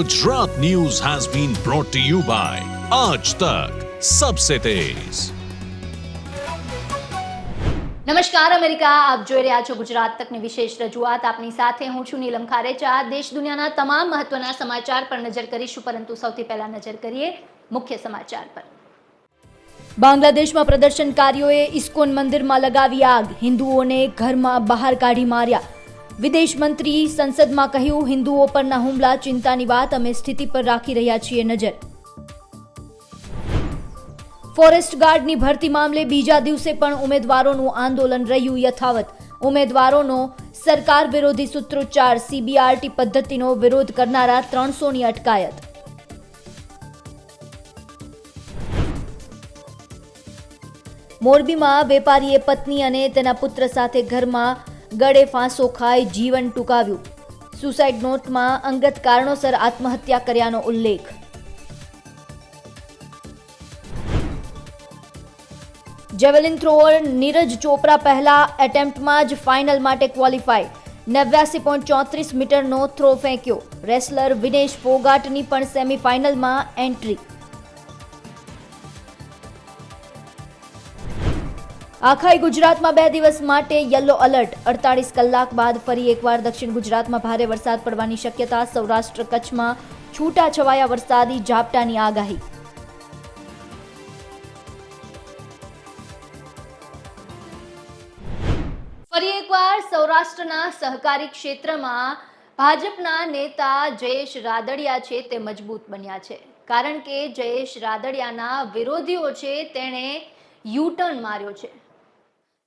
Gujarat news has been brought to you by Aaj Tak Sabse Tez. નમસ્કાર America આપ જોઈ રહ્યા છો ગુજરાત તકની વિશેષ રજૂઆત આપની સાથે હું છું નીલમ ખારેચા દેશ દુનિયાના તમામ મહત્વના સમાચાર પર નજર કરીશું પરંતુ સૌથી પહેલા નજર કરીએ મુખ્ય સમાચાર પર બાંગ્લાદેશમાં પ્રદર્શનકારીઓએ ઇસ્કોન મંદિરમાં લગાવી આગ હિન્દુઓને ઘરમાં બહાર કાઢી માર્યા વિદેશ મંત્રી સંસદમાં કહ્યું, હિન્દુઓ પરના હુમલા, ચિંતાની વાત અમે સ્થિતિ પર રાખી રહ્યા છીએ નજર. ફોરેસ્ટ ગાર્ડની ભરતી મામલે બીજા દિવસે પણ ઉમેદવારોનું આંદોલન રહ્યું યથાવત. ઉમેદવારોનો સરકાર વિરોધી સૂત્રોચ્ચાર સીબીઆરટી પદ્ધતિનો વિરોધ કરનારા ત્રણસોની અટકાયત. મોરબીમાં વેપારીએ પત્ની અને તેના પુત્ર સાથે ઘરમાં ગળે ફાંસો ખાઈ જીવન ટૂંકાવ્યું. સુસાઇડ નોટમાં અંગત કારણોસર આત્મહત્યા કર્યાનો ઉલ્લેખ. જેવેલિન થ્રોઅર નીરજ ચોપરા પહેલા એટેમ્પ્ટમાં જ ફાઇનલ માટે ક્વોલિફાય નેવ્યાસી પોઈન્ટ ચોત્રીસ મીટરનો થ્રો ફેંક્યો. રેસલર વિનેશ ફોગાટની પણ સેમીફાઇનલમાં એન્ટ્રી આખાઈ ગુજરાતમાં બે દિવસ માટે યલો અલર્ટ. અડતાલીસ કલાક બાદ ફરી એકવાર દક્ષિણ ગુજરાતમાં ભારે વરસાદ પડવાની શક્યતા, સૌરાષ્ટ્ર કચ્છમાં છૂટાછવાયા વરસાદી ઝાપટાની આગાહી. ફરી એકવાર સૌરાષ્ટ્રના સહકારી ક્ષેત્રમાં ભાજપના નેતા જયેશ રાદડિયા છે તે મજબૂત બન્યા છે. કારણ કે જયેશ રાદડિયાના વિરોધીઓ છે, તેણે યુટર્ન માર્યો છે.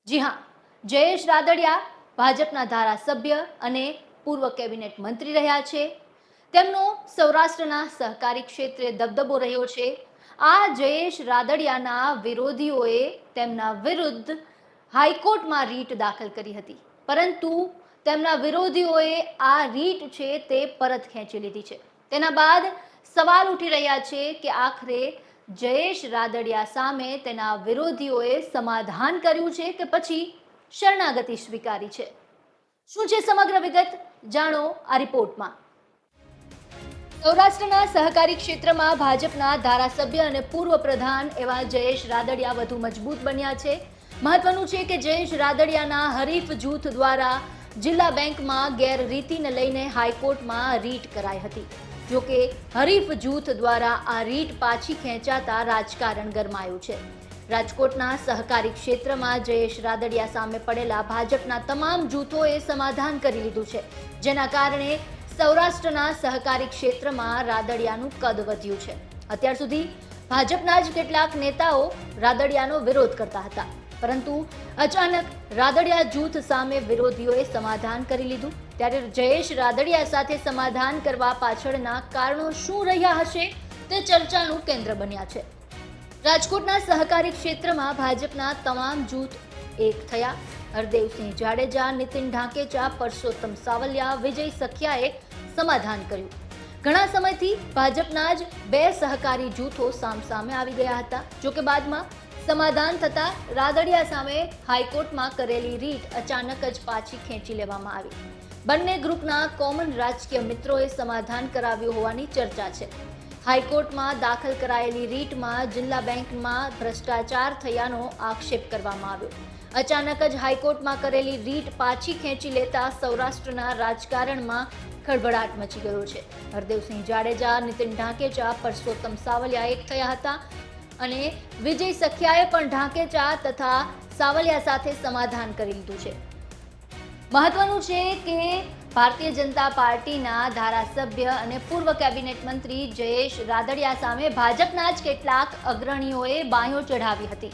જી હા, જયેશ રાદડિયા ભાજપના ધારાસભ્ય અને પૂર્વ કેબિનેટ મંત્રી રહ્યા છે. તેમનો સૌરાષ્ટ્રના સહકારી ક્ષેત્રે દબદબો રહ્યો છે. આ જયેશ રાદડિયાના વિરોધીઓએ તેમના વિરુદ્ધ હાઈકોર્ટમાં રીટ દાખલ કરી હતી. પરંતુ તેમના વિરોધીઓએ આ રીટ છે તે પરત ખેંચી લીધી છે. તેના બાદ સવાલ ઉઠી રહ્યા છે કે આખરે જયેશ રાદડિયા સામે તેના વિરોધીઓએ સમાધાન કર્યું છે કે પછી શરણાગતિ સ્વીકારી છે? શું છે સમગ્ર વિગત? જાણો આ રિપોર્ટમાં. સૌરાષ્ટ્રના સહકારી ક્ષેત્રમાં ભાજપના ધારાસભ્ય અને પૂર્વ પ્રધાન એવા જયેશ રાદડિયા વધુ મજબૂત બન્યા છે. મહત્વનું છે કે જયેશ રાદડિયાના હરીફ જૂથ દ્વારા જિલ્લા બેંકમાં ગેરરીતિને લઈને હાઈકોર્ટમાં રીટ કરાઈ હતી. જોકે હરીફ જૂથ દ્વારા આ રીટ પાછી ખેંચાતા રાજકારણ ગરમાયું છે. રાજકોટના સહકારી ક્ષેત્રમાં જયેશ રાદડિયા સામે પડેલા ભાજપના તમામ જૂથોએ સમાધાન કરી લીધું છે, જેના કારણે સૌરાષ્ટ્રના સહકારી ક્ષેત્રમાં રાદડિયાનું કદ વધ્યું છે. અત્યાર સુધી ભાજપના જ કેટલાક નેતાઓ રાદડિયાનો વિરોધ કરતા હતા, પરંતુ અચાનક રાદડિયા જૂથ સામે વિરોધીઓએ સમાધાન કરી લીધું. ત્યારે જયેશ રાદડિયા સાથે સમાધાન કરવા પાછળના કારણો શું રહ્યા હશે તે ચર્ચાનું કેન્દ્ર બન્યા છે. રાજકોટના સહકારી ક્ષેત્રમાં ભાજપના તમામ જૂથ એક થયા. હરદેવસિંહ જાડેજા, નીતિન ઢાંકેચા, પરસોત્તમ સાવલિયા, વિજય સખિયાએ સમાધાન કર્યું. ઘણા સમયથી ભાજપના જ બે સહકારી જૂથો સામસામે આવી ગયા હતા. જોકે બાદમાં સમાધાન થતાં રાદડિયા સામે હાઈકોર્ટમાં કરેલી રીટ અચાનક જ પાછી ખેંચી લેવામાં આવી. બંને ગ્રુપના કોમન રાજકીય મિત્રોએ સમાધાન કરાવ્યું હોવાની ચર્ચા છે. હાઈકોર્ટમાં દાખલ કરાયેલી રીટમાં જિલ્લા બેંકમાં ભ્રષ્ટાચાર થયાનો આક્ષેપ કરવામાં આવ્યો. અચાનક જ હાઈકોર્ટમાં કરેલી રીટ પાછી ખેંચી લેતા સૌરાષ્ટ્રના રાજકારણમાં ખળભળાટ મચી ગયો છે. હરદેવસિંહ જાડેજા, નીતિન ઢાંકેચા, પરસોત્તમ સાવલિયા એક થયા હતા અને વિજય સખિયાએ પણ ઢાંકેચા તથા સાવલિયા સાથે સમાધાન કરી લીધું છે. મહત્વનું છે કે ભારતીય જનતા પાર્ટીના ધારાસભ્ય અને પૂર્વ કેબિનેટ મંત્રી જયેશ રાદડિયા સામે ભાજપના જ કેટલાક અગ્રણીઓએ બાંયો ચઢાવી હતી.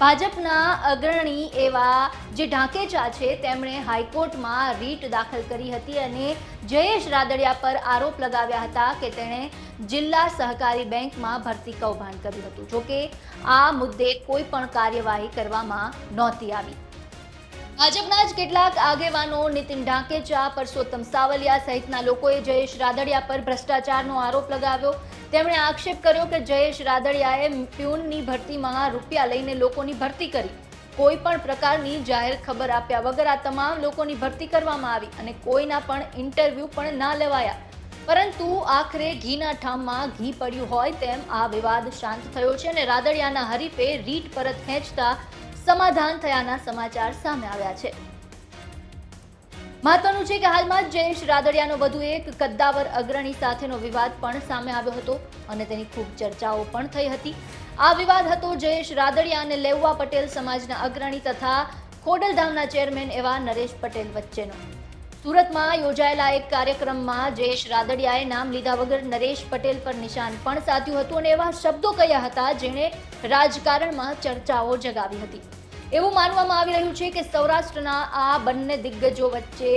ભાજપના અગ્રણી એવા જે ઢાંકેચા છે, તેમણે હાઈકોર્ટમાં રીટ દાખલ કરી હતી અને જયેશ રાદડિયા પર આરોપ લગાવ્યા હતા કે તેણે જિલ્લા સહકારી બેંકમાં ભરતી કૌભાંડ કર્યું હતું. જોકે આ મુદ્દે કોઈ પણ કાર્યવાહી કરવામાં નહોતી આવી. ભાજપના જ કેટલાક આગેવાનો નીતિન ડાંકેચા પરસોત્તમ સાવલિયા સહિતના લોકોએ જયેશ રાદડિયા પર ભ્રષ્ટાચારનો આરોપ લગાવ્યો. તેમણે આક્ષેપ કર્યો કે જયેશ રાદડિયાએ પ્યુનની ભરતીમાં રૂપિયા લઈને લોકોની ભરતી કરી. કોઈ પણ પ્રકારની જાહેર ખબર આપ્યા વગર આ તમામ લોકોની ભરતી કરવામાં આવી અને કોઈના પણ ઇન્ટરવ્યૂ પણ ના લેવાયા. પરંતુ આખરે ઘીના ઠામમાં ઘી પડ્યું હોય તેમ આ વિવાદ શાંત થયો છે અને રાદડિયાના હરીફે રીટ પરત ખેંચતા સમાધાન થયાના સમાચાર સામે આવ્યા છે. મહત્વનું છે કે હાલમાં જયેશ રાદડિયાનો વધુ એક કદ્દાવર અગ્રણી સાથેનો વિવાદ પણ સામે આવ્યો હતો અને તેની ખૂબ ચર્ચાઓ પણ થઈ હતી. આ વિવાદ હતો જયેશ રાદડિયા અને લેઉવા પટેલ સમાજના અગ્રણી તથા ખોડલધામના ચેરમેન એવા નરેશ પટેલ વચ્ચેનો. સુરતમાં યોજાયેલા એક કાર્યક્રમમાં જયેશ રાદડિયાએ નામ લીધા વગર નરેશ પટેલ પર નિશાન પણ સાધ્યું હતું અને એવા શબ્દો કહ્યા હતા જેણે રાજકારણમાં ચર્ચાઓ જગાવી હતી. એવું માનવામાં આવી રહ્યું છે કે સૌરાષ્ટ્રના આ બંને દિગ્ગજો વચ્ચે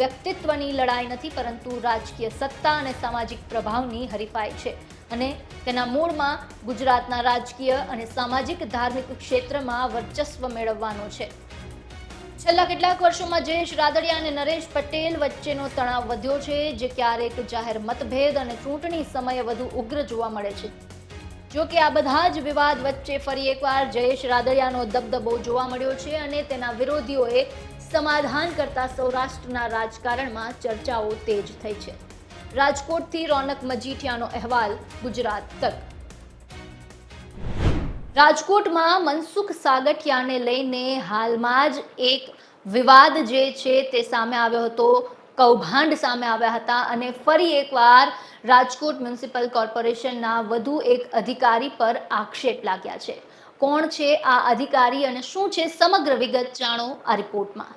વ્યક્તિત્વની લડાઈ નથી, પરંતુ રાજકીય સત્તા અને સામાજિક પ્રભાવની હરીફાઈ છે અને તેના મૂળમાં ગુજરાતના રાજકીય અને સામાજિક ધાર્મિક ક્ષેત્રમાં વર્ચસ્વ મેળવવાનો છે. છેલ્લા કેટલાક વર્ષોમાં જયેશ રાદડિયા અને નરેશ પટેલ વચ્ચેનો તણાવ વધ્યો છે, જે ક્યારેક જાહેર મતભેદ અને ચૂંટણી સમયે વધુ ઉગ્ર જોવા મળે છે. જો કે આ બધા જ વિવાદ વચ્ચે ફરી એકવાર જયેશ રાદડિયાનો દબદબો જોવા મળ્યો છે અને તેના વિરોધીઓએ સમાધાન કરતા સૌરાષ્ટ્રના રાજકારણમાં ચર્ચાઓ તેજ થઈ છે. રાજકોટથી રોનક મજીઠિયાનો અહેવાલ, ગુજરાત તક. રાજકોટમાં મનસુખ સાગઠિયાને લઈને હાલમાં જ એક વિવાદ જે છે તે સામે આવ્યો હતો. કૌભાંડ સામે આવ્યા હતા અને ફરી એકવાર રાજકોટ મ્યુનિસિપલ કોર્પોરેશનના વધુ એક અધિકારી પર આક્ષેપ લાગ્યા છે. કોણ છે આ અધિકારી અને શું છે સમગ્ર વિગત જાણો આ રિપોર્ટમાં.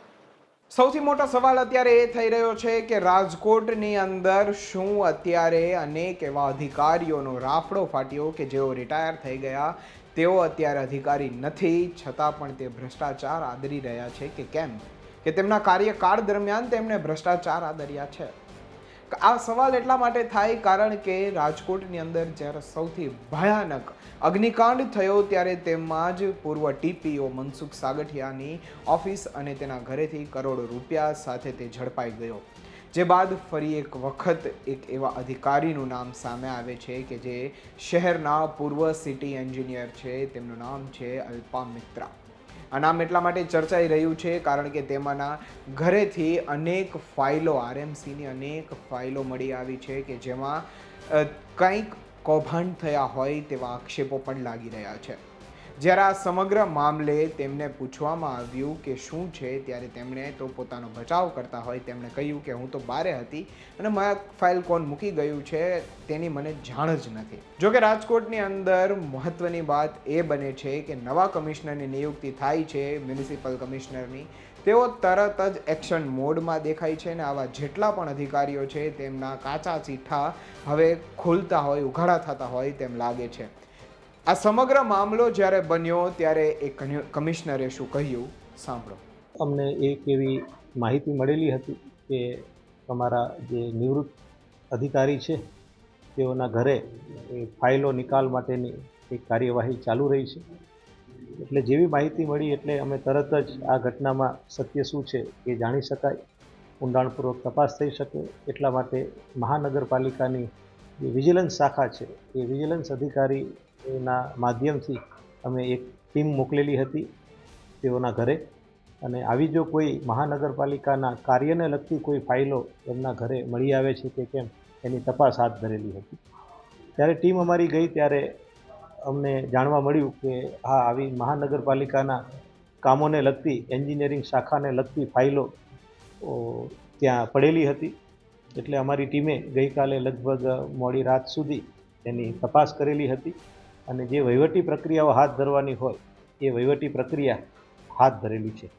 સૌથી મોટો સવાલ અત્યારે એ થઈ રહ્યો છે કે રાજકોટની અંદર શું અત્યારે અનેક એવા અધિકારીઓનો રાફડો ફાટ્યો કે જેઓ રિટાયર થઈ ગયા તેઓ અત્યારે અધિકારી નથી, છતાં પણ તે ભ્રષ્ટાચાર આદરી રહ્યા છે કે કેમ? કે તેમના કાર્યકાળ દરમિયાન તેમણે ભ્રષ્ટાચાર આદર્યા છે. આ સવાલ એટલા માટે થાય કારણ કે રાજકોટની અંદર જ્યારે સૌથી ભયાનક અગ્નિકાંડ થયો ત્યારે તેમાં જ પૂર્વ ટીપીઓ મનસુખ સાગઠિયાની ઓફિસ અને તેના ઘરેથી કરોડો રૂપિયા સાથે તે ઝડપાઈ ગયો. જે બાદ ફરી એક વખત એક એવા અધિકારીનું નામ સામે આવે છે કે જે શહેરના પૂર્વ સિટી એન્જિનિયર છે, તેમનું નામ છે અલ્પા મિત્રા. આ નામ એટલા માટે ચર્ચાઈ રહ્યું છે કારણ કે તેમાંના ઘરેથી અનેક ફાઇલો, આરએમસીની અનેક ફાઇલો મળી આવી છે કે જેમાં કંઈક કૌભાંડ થયા હોય તેવા આક્ષેપો પણ લાગી રહ્યા છે. જ્યારે આ સમગ્ર મામલે તેમને પૂછવામાં આવ્યું કે શું છે ત્યારે તેમણે તો પોતાનો બચાવ કરતા હોય તેમણે કહ્યું કે હું તો બારે હતી અને મારા ફાઇલ કોણ મૂકી ગયું છે તેની મને જાણ જ નથી. જોકે રાજકોટની અંદર મહત્વની વાત એ બને છે કે નવા કમિશનરની નિયુક્તિ થાય છે, મ્યુનિસિપલ કમિશનરની. તેઓ તરત જ એક્શન મોડમાં દેખાય છે અને આવા જેટલા પણ અધિકારીઓ છે તેમના કાચા ચીઠા હવે ખુલતા હોય, ઉઘાડા થતા હોય તેમ લાગે છે. આ સમગ્ર મામલો જ્યારે બન્યો ત્યારે એ કમિશનરે શું કહ્યું? સાંભળો. અમને એક એવી માહિતી મળેલી હતી કે તમારા જે નિવૃત્ત અધિકારી છે, તેઓના ઘરે એ ફાઇલો નિકાલ માટેની એક કાર્યવાહી ચાલુ રહી છે. એટલે જેવી માહિતી મળી એટલે અમે તરત જ આ ઘટનામાં સત્ય શું છે એ જાણી શકાય, ઊંડાણપૂર્વક તપાસ થઈ શકે. એટલા માટે મહાનગરપાલિકાની જે વિજિલન્સ શાખા છે, એ વિજિલન્સ અધિકારીના માધ્યમથી અમે એક ટીમ મોકલેલી હતી તેઓના ઘરે. અને આવી જો કોઈ મહાનગરપાલિકાના કાર્યને લગતી કોઈ ફાઇલો એમના ઘરે મળી આવે છે કે કેમ, એની તપાસ હાથ ધરેલી હતી. ત્યારે ટીમ અમારી ગઈ ત્યારે અમને જાણવા મળ્યું કે હા, આવી મહાનગરપાલિકાના કામોને લગતી, એન્જિનિયરિંગ શાખાને લગતી ફાઇલો ત્યાં પડેલી હતી. એટલે અમારી ટીમે ગઈકાલે લગભગ મોડી રાત સુધી એની તપાસ કરેલી હતી. અને જે વહીવટી પ્રક્રિયાઓ હાથ ધરવાની હોય એ વહીવટી પ્રક્રિયા હાથ ધરેલી છે.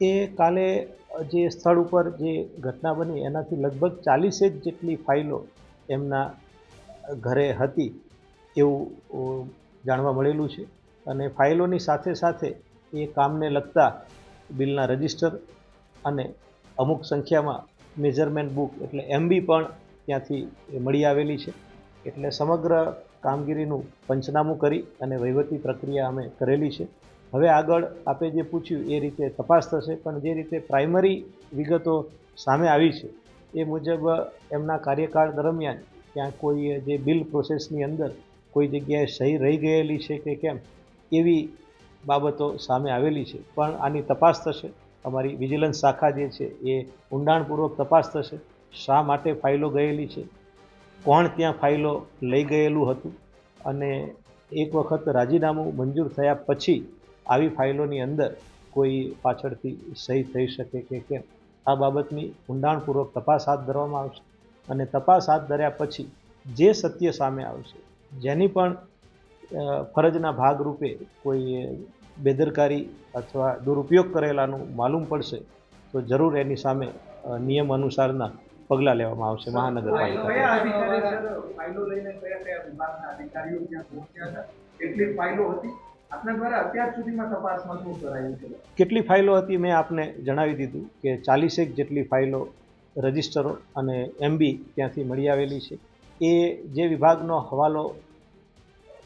એ કાલે જે સ્થળ ઉપર જે ઘટના બની એનાથી લગભગ ચાલીસેક જેટલી ફાઇલો એમના ઘરે હતી એવું જાણવા મળેલું છે. અને ફાઇલોની સાથે સાથે એ કામને લગતા બિલના રજિસ્ટર અને અમુક સંખ્યામાં મેઝરમેન્ટ બુક એટલે એમબી પણ ત્યાંથી મળી આવેલી છે. એટલે સમગ્ર કામગીરીનું પંચનામું કરી અને વહીવટી પ્રક્રિયા અમે કરેલી છે. હવે આગળ આપે જે પૂછ્યું એ રીતે તપાસ થશે, પણ જે રીતે પ્રાઇમરી વિગતો સામે આવી છે, એ મુજબ એમના કાર્યકાળ દરમિયાન ત્યાં કોઈ જે બિલ પ્રોસેસની અંદર કોઈ જગ્યાએ સહી રહી ગયેલી છે કે કેમ, એવી બાબતો સામે આવેલી છે. પણ આની તપાસ થશે. અમારી વિજિલન્સ શાખા જે છે એ ઊંડાણપૂર્વક તપાસ થશે. શા માટે ફાઇલો ગયેલી છે? કોણ ત્યાં ફાઇલો લઈ ગયેલું હતું? અને એક વખત રાજીનામું મંજૂર થયા પછી આવી ફાઇલોની અંદર કોઈ પાછળથી સહી થઈ શકે કે કેમ? આ બાબતની ઊંડાણપૂર્વક તપાસ હાથ ધરવામાં આવશે. અને તપાસ હાથ ધર્યા પછી જે સત્ય સામે આવશે, જેની પણ ફરજના ભાગરૂપે કોઈ બેદરકારી અથવા દુરુપયોગ કરેલાનું માલુમ પડશે તો જરૂર એની સામે નિયમ અનુસારના પગલાં લેવામાં આવશે મહાનગરપાલિકા કેટલી ફાઇલો હતી મેં આપને જણાવી દીધું કે ચાલીસેક જેટલી ફાઇલો રજિસ્ટરો અને એમબી ત્યાંથી મળી આવેલી છે. એ જે વિભાગનો હવાલો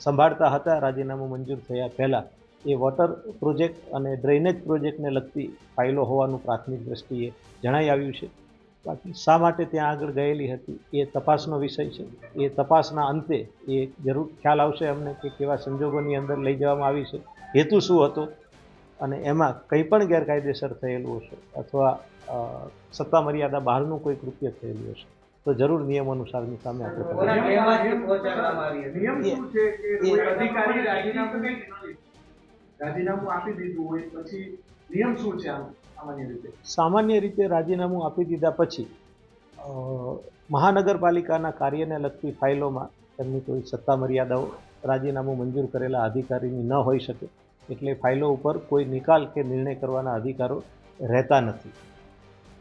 સંભાળતા હતા. રાજીનામું મંજૂર થયા પહેલાં એ વોટર પ્રોજેક્ટ અને ડ્રેનેજ પ્રોજેક્ટને લગતી ફાઇલો હોવાનું પ્રાથમિક દ્રષ્ટિએ જણાઈ આવ્યું છે. બાકી શા માટે ત્યાં આગળ ગયેલી હતી એ તપાસનો વિષય છે. એ તપાસના અંતે એ જરૂર ખ્યાલ આવશે અમને કે કેવા સંજોગોની અંદર લઈ જવામાં આવી છે. હેતુ શું હતો? અને એમાં કંઈ પણ ગેરકાયદેસર થયેલું હશે અથવા સત્તા મર્યાદા બહારનું કોઈ કૃત્ય થયેલું હશે. તો જરૂર નિયમ અનુસારની સામે આપણે પગલાં નિયમ શું છે કે કોઈ અધિકારી રાજીનામું રાજીનામું આપી દીધું હોય પછી નિયમ શું છે આમ સામાન્ય રીતે? રાજીનામું આપી દીધા પછી મહાનગરપાલિકાના કાર્યને લગતી ફાઇલોમાં તેમની કોઈ સત્તા મર્યાદાઓ રાજીનામું મંજૂર કરેલા અધિકારીની ન હોઈ શકે એટલે ફાઇલો ઉપર કોઈ નિકાલ કે નિર્ણય કરવાના અધિકારો રહેતા નથી.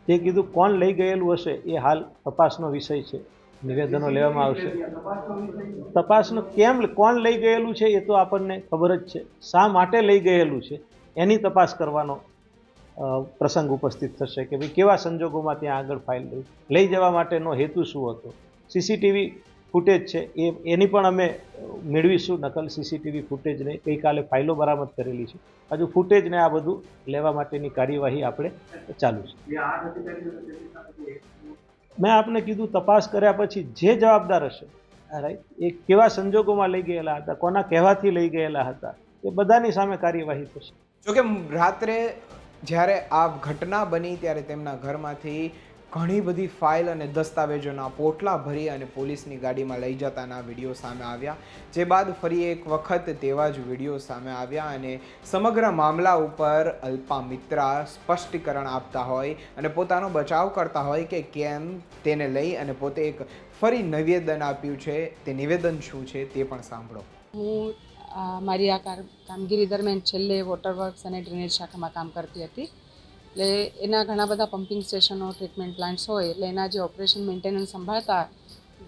તે કીધું કોણ લઈ ગયેલું હશે એ હાલ તપાસનો વિષય છે. નિવેદનો લેવામાં આવશે. તપાસનો કેમ કોણ લઈ ગયેલું છે એ તો આપણને ખબર જ છે. શા માટે લઈ ગયેલું છે એની તપાસ કરવાનો પ્રસંગ ઉપસ્થિત થશે કે ભાઈ કેવા સંજોગોમાં ત્યાં આગળ ફાઇલ લઈ લઈ જવા માટેનો હેતુ શું હતો? સીસીટીવી ફૂટેજ છે, એ, એની પણ અમે મેળવીશું, નકલ સીસીટીવી ફૂટેજને, ગઈકાલે ફાઇલો બરામદ કરેલી છે. હજુ ફૂટેજને આ બધું લેવા માટેની કાર્યવાહી આપણે ચાલુ છે. મેં આપને કીધું તપાસ કર્યા પછી જે જવાબદાર હશે રાઈટ એ કેવા સંજોગોમાં લઈ ગયેલા હતા, કોના કહેવાથી લઈ ગયેલા હતા, એ બધાની સામે કાર્યવાહી થશે. જોકે રાત્રે જ્યારે આ ઘટના બની ત્યારે તેમના ઘરમાંથી ઘણી બધી ફાઇલ અને દસ્તાવેજોના પોટલા ભરી અને પોલીસની ગાડીમાં લઈ જતાના વીડિયો સામે આવ્યા. જે બાદ ફરી એક વખત તેવા જ વીડિયો સામે આવ્યા અને સમગ્ર મામલા ઉપર અલ્પા મિત્રા સ્પષ્ટીકરણ આપતા હોય અને પોતાનો બચાવ કરતા હોય કે કેમ તેને લઈ અને પોતે એક ફરી નિવેદન આપ્યું છે. તે નિવેદન શું છે તે પણ સાંભળો. હું મારી આ કામગીરી દરમિયાન છેલ્લે વોટર વર્ક્સ અને ડ્રેનેજ શાખામાં કામ કરતી હતી. એટલે એના ઘણા બધા પમ્પિંગ સ્ટેશનો ટ્રીટમેન્ટ પ્લાન્ટ્સ હોય, એટલે એના જે ઓપરેશન મેન્ટેનન્સ સંભાળતા,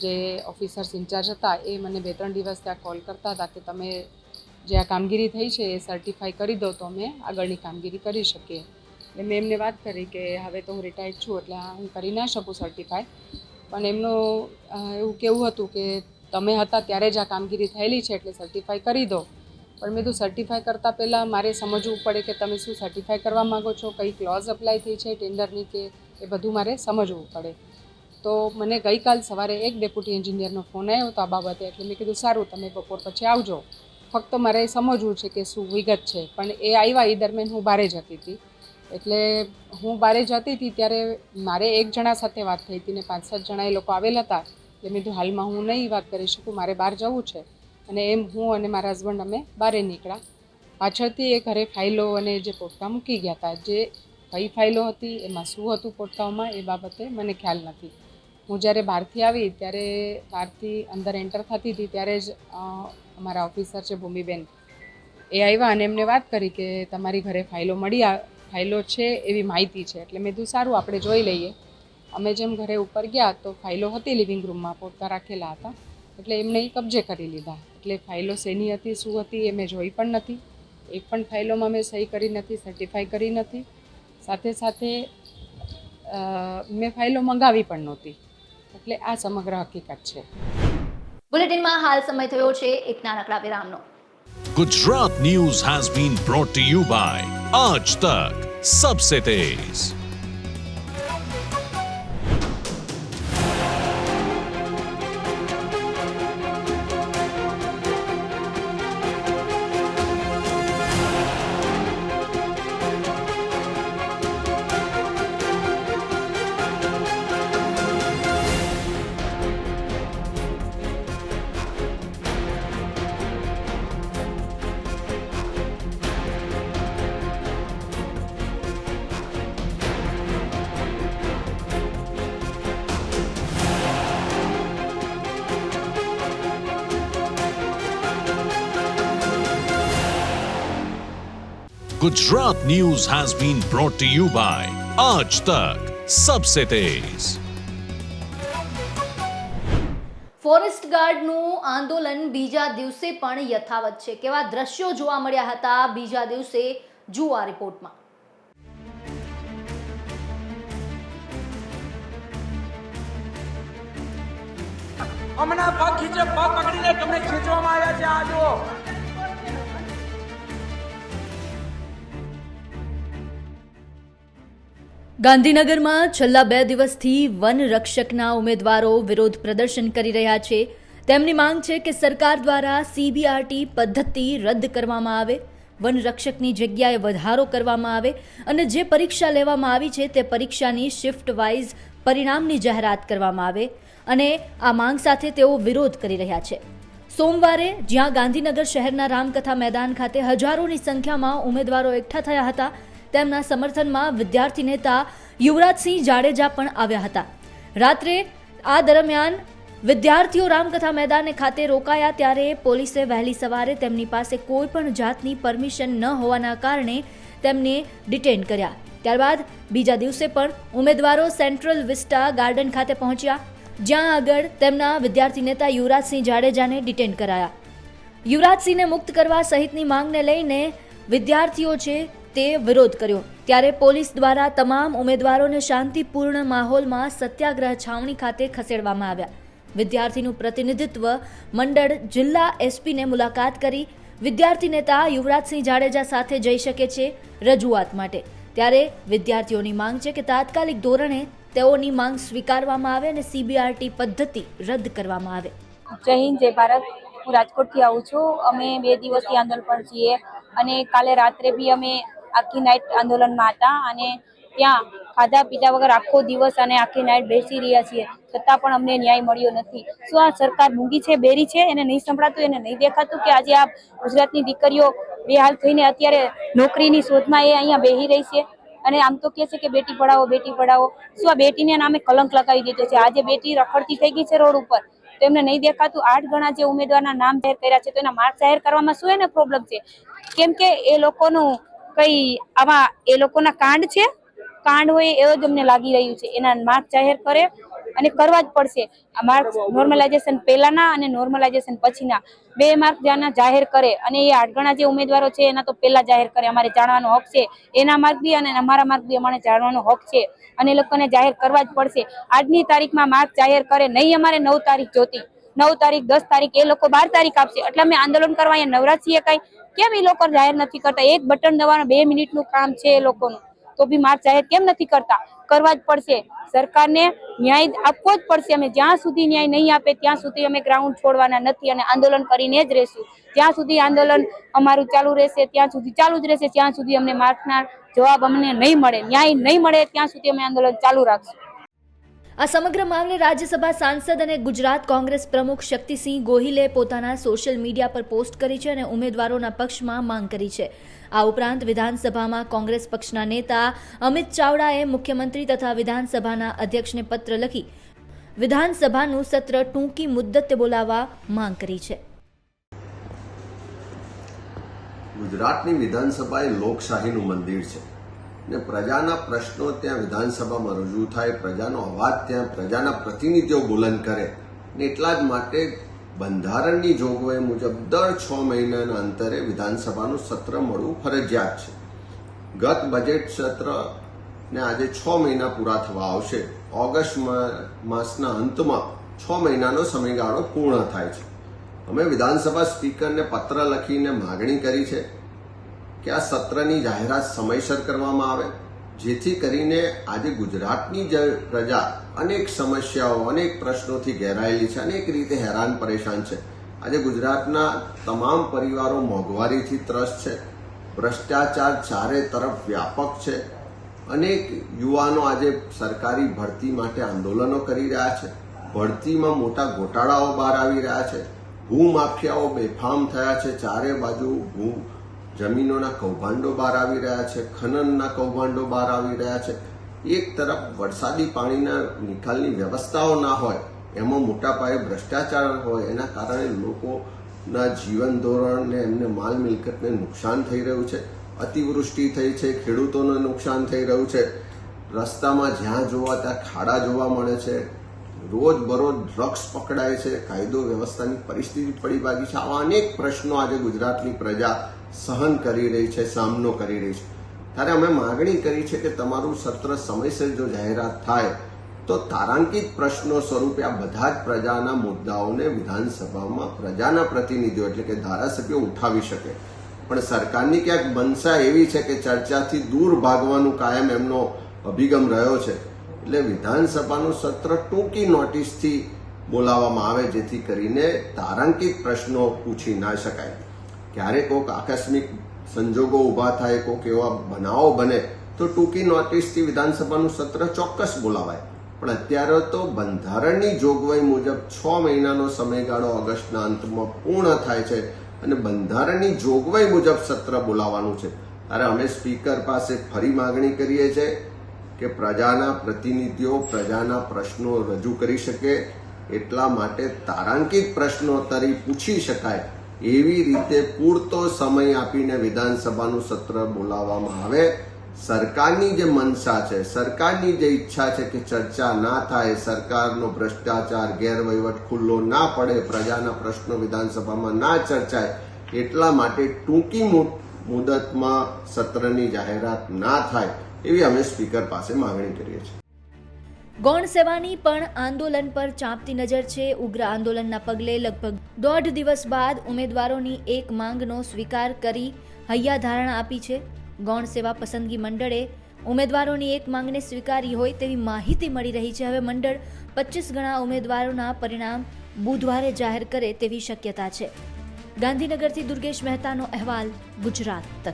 જે ઓફિસર્સ ઇન્ચાર્જ હતા, એ મને બે ત્રણ દિવસ ત્યાં કોલ કરતા હતા કે તમે જે આ કામગીરી થઈ છે, એ સર્ટિફાઈ કરી દો તો અમે આગળની કામગીરી કરી શકીએ. એટલે મેં એમને વાત કરી કે હવે તો હું રિટાયર્ડ છું, એટલે હું કરી ના શકું સર્ટિફાઈ પણ એમનું એવું કેવું હતું કે તમે હતા ત્યારે જ આ કામગીરી થયેલી છે, એટલે સર્ટિફાઈ કરી દો. પણ મેં તો સર્ટિફાઈ કરતાં પહેલાં મારે સમજવું પડે કે તમે શું સર્ટિફાઈ કરવા માગો છો, કઈ ક્લોઝ અપ્લાય થઈ છે ટેન્ડરની કે એ બધું મારે સમજવું પડે. તો મને ગઈકાલ સવારે એક ડેપ્યુટી એન્જિનિયરનો ફોન આવ્યો હતો આ બાબતે, એટલે મેં કીધું, સારું, તમે બપોર પછી આવજો. ફક્ત મારે સમજવું છે કે શું વિગત છે. પણ એ આવ્યા એ દરમિયાન હું બારે જતી હતી. એટલે હું બારે જતી હતી ત્યારે મારે એક જણા સાથે વાત થઈ હતી ને પાંચ સાત જણા એ લોકો આવેલા હતા. એટલે મેં કીધું, હાલમાં હું નહીં વાત કરી શકું, મારે બહાર જવું છે. અને એમ હું અને મારા હસબન્ડ અમે બહાર નીકળ્યા. પાછળથી એ ઘરે ફાઇલો અને જે પોટકા મૂકી ગયા હતા જે કઈ ફાઇલો હતી, એમાં શું હતું પોટકાઓમાં, એ બાબતે મને ખ્યાલ નથી. હું જ્યારે બહારથી આવી, ત્યારે બહારથી અંદર એન્ટર થતી હતી, ત્યારે જ અમારા ઓફિસર છે ભૂમિબેન, એ આવ્યા અને એમને વાત કરી કે તમારી ઘરે ફાઇલો મળી આ, ફાઇલો છે એવી માહિતી છે. એટલે મેં કીધું, સારું, આપણે જોઈ લઈએ. અમે જેમ ઘરે ઉપર ગયા, તો ફાઇલો હતી લિવિંગ રૂમમાં પોટકા રાખેલા હતા. એટલે એમને એ કબજે કરી લીધા. એટલે ફાઇલો શેની હતી શું હતી એ મેં જોઈ પણ નથી. એક પણ ફાઇલોમાં મેં સહી કરી નથી સર્ટિફાઈ કરી નથી. સાથે સાથે મેં ફાઇલો મંગાવી પણ નહોતી. એટલે આ સમગ્ર હકીકત છે. બુલેટિનમાં હાલ સમય થયો છે એક નાનકડા વિરામનો. Gujarat news has been brought to you by Aaj Tak Sabse Tez. Gujarat news has been brought to you by આજ તક Sabse Tez. ફોરેસ્ટ ગાર્ડનું આંદોલન બીજા દિવસે પણ યથાવત છે. કેવા દ્રશ્યો જોવા મળ્યા હતા બીજા દિવસે જુઓ આ રિપોર્ટમાં. હમણાં પગ ખીચે પગ પકડીને તમને ખેંચવામાં આવ્યા છે આ જુઓ. ગાંધીનગરમાં છેલ્લા બે દિવસથી વન રક્ષકના ઉમેદવારો વિરોધ પ્રદર્શન કરી રહ્યા છે. તેમની માંગ છે કે સરકાર દ્વારા સીબીઆરટી પદ્ધતિ રદ કરવામાં આવે, વન રક્ષકની જગ્યાએ વધારો કરવામાં આવે અને જે પરીક્ષા લેવામાં આવી છે તે પરીક્ષાની શિફ્ટ વાઇઝ પરિણામની જાહેરાત કરવામાં આવે અને આ માંગ સાથે તેઓ વિરોધ કરી રહ્યા છે. સોમવારે જ્યાં ગાંધીનગર શહેરના રામકથા મેદાન ખાતે હજારોની સંખ્યામાં ઉમેદવારો એકઠા થયા હતા તેમના સમર્થનમાં વિદ્યાર્થી નેતા યુવરાજસિંહ જાડેજા પણ આવ્યા હતા. રાત્રે આ દરમિયાન વિદ્યાર્થીઓ રામકથા મેદાને ખાતે રોકાયા ત્યારે પોલીસે વહેલી સવારે તેમની પાસે કોઈ પણ જાતની પરમિશન ન હોવાના કારણે તેમને ડિટેન કર્યા. ત્યારબાદ બીજા દિવસે પણ ઉમેદવારો સેન્ટ્રલ વિસ્ટા ગાર્ડન ખાતે પહોંચ્યા, જ્યાં આગળ તેમના વિદ્યાર્થી નેતા યુવરાજસિંહ જાડેજાને ડિટેન કરાયા. યુવરાજસિંહને મુક્ત કરવા સહિતની માંગને લઈને વિદ્યાર્થીઓ છે તે વિરોધ કર્યો. ત્યારે પોલીસ દ્વારા તમામ ઉમેદવારોને શાંતિપૂર્ણ માહોલમાં સત્યાગ્રહ છાવણી ખાતે ખસેડવામાં આવ્યા. વિદ્યાર્થીનું પ્રતિનિધિત્વ મંડળ જિલ્લા એસપીને મુલાકાત કરી વિદ્યાર્થી નેતા યુવરાજસિંહ જાડેજા સાથે જઈ શકે છે રજૂઆત માટે. ત્યારે વિદ્યાર્થીઓની માંગ છે કે તાત્કાલિક ધોરણે તેઓની માંગ સ્વીકારવામાં આવે અને સીબીઆરટી પદ્ધતિ રદ કરવામાં આવે. જય હિન્દ, જય ભારત. હું રાજકોટથી આવું છું. અમે બે દિવસથી આંદોલન પર છીએ અને કાલે રાત્રે બી અમે આખી નાઇટ આંદોલનમાં હતા અને ત્યાં ખાધા પીધા વગર આખો દિવસ અને આખી નાઇટ બેસી રહ્યા છીએ. છતાં પણ અમને ન્યાય મળ્યો નથી. શું આ સરકાર મૂંગી છે, બેરી છે? એને નહીં સંભળાતું, એને નહીં દેખાતું કે આજે આ ગુજરાતની દીકરીઓ બેહાલ થઈને અત્યારે નોકરીની શોધમાં એ અહીંયા બેહી રહી છે? અને આમ તો કહે છે કે બેટી પઢાવો બેટી પઢાવો. શું આ બેટીને નામે કલંક લગાવી દીધો છે? આજે બેટી રખડતી થઈ ગઈ છે રોડ ઉપર. તો એમને નહીં દેખાતું? આઠ ગણા જે ઉમેદવારના નામ જાહેર કર્યા છે, તો એના માર્ક જાહેર કરવામાં શું એને પ્રોબ્લેમ છે? કેમ કે એ લોકોનું કઈ આમાં એ લોકોના કાંડ છે? કાંડ હોય એવો જ અમને લાગી રહ્યું છે. એના માર્ક જાહેર કરે અને કરવા જ પડશે. આ માર્ક નોર્મલાઇઝેશન પહેલાના અને નોર્મલાઇઝેશન પછીના. બે માર્ક જ્યાંના જાહેર કરે અને એ આઠગણા જે ઉમેદવારો છે, એના તો પહેલા જાહેર કરે. અમારે જાણવાનો હક છે. એના માર્ક બી અને અમારા માર્ક બી અમારે જાણવાનો હક છે. અને એ લોકોને જાહેર કરવા જ પડશે. આજની તારીખમાં માર્ક જાહેર કરે. નહીં અમારે નવ તારીખ જોતી. નવ તારીખ, દસ તારીખ, એ લોકો બાર તારીખ આપશે. એટલે અમે આંદોલન કરવા અહીંયા નવરાજ છીએ કઈ કેમ એ લોકો જાહેર નથી કરતા? એક બટન દબાવવાનું બે મિનિટનું કામ છે એ લોકોનું. તો બી માર્ક જાહેર કેમ નથી કરતા? કરવા જ પડશે. સરકારને ન્યાય આપવો જ પડશે. અમે જ્યાં સુધી ન્યાય નહીં આપે, ત્યાં સુધી અમે ગ્રાઉન્ડ છોડવાના નથી અને આંદોલન કરીને જ રહેશું. જ્યાં સુધી આંદોલન અમારું ચાલુ રહેશે, ત્યાં સુધી ચાલુ જ રહેશે. ત્યાં સુધી અમને માર્કના જવાબ અમને નહીં મળે, ન્યાય નહીં મળે, ત્યાં સુધી અમે આંદોલન ચાલુ રાખશું. આ સમગ્ર મામલે રાજ્યસભા સાંસદ અને ગુજરાત કોંગ્રેસ પ્રમુખ શક્તિસિંહ ગોહિલે પોતાના સોશિયલ મીડિયા પર પોસ્ટ કરી છે અને ઉમેદવારોના પક્ષમાં માંગ કરી છે. આ ઉપરાંત વિધાનસભામાં કોંગ્રેસ પક્ષના નેતા અમિત ચાવડાએ મુખ્યમંત્રી તથા વિધાનસભાના અધ્યક્ષને પત્ર લખી વિધાનસભાનું સત્ર ટૂંકી મુદ્દતે બોલાવવા માંગ કરી છે. ગુજરાતની વિધાનસભા એ લોકશાહીનું મંદિર છે. ને પ્રજાના પ્રશ્નો ત્યાં વિધાનસભામાં રજૂ થાય, પ્રજાનો અવાજ ત્યાં, પ્રજાના પ્રતિનિધિઓ બુલંદ કરે. ને એટલા જ માટે બંધારણની જોગવાઈ મુજબ દર છ મહિનાના અંતરે વિધાનસભાનું સત્ર મળવું ફરજિયાત છે. ગત બજેટ સત્ર ને આજે છ મહિના પૂરા થવા આવશે. ઓગસ્ટ માસના અંતમાં છ મહિનાનો સમયગાળો પૂર્ણ થાય છે. અમે વિધાનસભા સ્પીકરને પત્ર લખીને માગણી કરી છે. કે આ સત્રની જાહેરાત સમયસર કરવામાં આવે, જેથી કરીને આજે ગુજરાતની જ પ્રજા અનેક સમસ્યાઓ, અનેક પ્રશ્નોથી ઘેરાયેલી છે, અનેક રીતે હેરાન પરેશાન છે. આજે ગુજરાતના તમામ પરિવારો મોંઘવારીથી ત્રસ્ત છે, ભ્રષ્ટાચાર ચારે તરફ વ્યાપક છે. અનેક યુવાનો આજે સરકારી ભરતી માટે આંદોલનો કરી રહ્યા છે, ભરતીમાં મોટા ગોટાળાઓ બહાર આવી રહ્યા છે, ભૂમાફિયાઓ બેફામ થયા છે, ચારે બાજુ ભૂ જમીનોના કૌભાંડો બહાર આવી રહ્યા છે, ખનનના કૌભાંડો બહાર આવી રહ્યા છે. એક તરફ વરસાદી પાણીના નિકાલની વ્યવસ્થાઓ ના હોય, એમાં મોટા પાયે ભ્રષ્ટાચાર હોય, એના કારણે લોકોના જીવન ધોરણને એમને માલ મિલકતને નુકસાન થઈ રહ્યું છે, અતિવૃષ્ટિ થઈ છે, ખેડૂતોને નુકસાન થઈ રહ્યું છે. રસ્તામાં જ્યાં જોવા ત્યાં ખાડા જોવા મળે છે રોજ બરોજ ડ્રગ્સ પકડાય છે, કાયદો વ્યવસ્થાની પરિસ્થિતિ પડી ભાગી છે. આવા અનેક પ્રશ્નો આજે ગુજરાતની પ્રજા સહન કરી રહી છે, સામનો કરી રહી છે. ત્યારે અમે માગણી કરી છે કે તમારું સત્ર સમયસર જો જાહેરાત થાય, તો તારાંકિત પ્રશ્નો સ્વરૂપે આ બધા જ પ્રજાના મુદ્દાઓને વિધાનસભામાં પ્રજાના પ્રતિનિધિઓ એટલે કે ધારાસભ્યો ઉઠાવી શકે. પણ સરકારની ક્યાંક મનસા એવી છે કે ચર્ચાથી દૂર ભાગવાનું કાયમ એમનો અભિગમ રહ્યો છે. એટલે વિધાનસભાનું સત્ર ટૂંકી નોટિસથી બોલાવવામાં આવે જેથી કરીને તારાંકિત પ્રશ્નો પૂછી ના શકાય. ક્યારેક કોઈક આકસ્મિક સંજોગો ઊભા થાય કોઈક એવા બનાવો બને, તો ટૂંકી નોટિસથી વિધાનસભાનું સત્ર ચોક્કસ બોલાવાય. પણ અત્યારે તો બંધારણની જોગવાઈ મુજબ છ મહિનાનો સમયગાળો ઓગસ્ટના અંતમાં પૂર્ણ થાય છે અને બંધારણની જોગવાઈ મુજબ સત્ર બોલાવવાનું છે. ત્યારે અમે સ્પીકર પાસે ફરી માગણી કરીએ છીએ કે પ્રજાના પ્રતિનિધિઓ પ્રજાના પ્રશ્નો રજૂ કરી શકે એટલા માટે તારાંકિત પ્રશ્નોત્તરી પૂછી શકાય એવી રીતે પૂરતો સમય આપીને વિધાનસભાનું સત્ર બોલાવવામાં આવે. સરકારની જે મનસા છે, સરકારની જે ઈચ્છા છે કે ચર્ચા ના થાય, સરકારનો ભ્રષ્ટાચાર, ગેરવહીવટ, ખુલ્લો ના પડે, પ્રજાના પ્રશ્નો વિધાનસભામાં ના ચર્ચાય, એટલા માટે ટૂંકી મુદતમાં સત્રની જાહેરાત ના થાય. એવી અમે સ્પીકર પાસે માંગણી કરીએ છીએ. ગૌણ સેવાની પણ આંદોલન પર ચાંપતી નજર છે. ઉગ્ર આંદોલનના પગલે લગભગ દોઢ દિવસ બાદ ઉમેદવારોની એક માંગનો સ્વીકાર કરી હૈયાધારણા આપી છે. ગૌણ સેવા પસંદગી મંડળે ઉમેદવારોની એક માંગને સ્વીકારી હોય તેવી માહિતી મળી રહી છે. હવે મંડળ પચીસ ગણા ઉમેદવારોના પરિણામ બુધવારે જાહેર કરે તેવી શક્યતા છે. ગાંધીનગરથી દુર્ગેશ મહેતાનો અહેવાલ, ગુજરાત. તક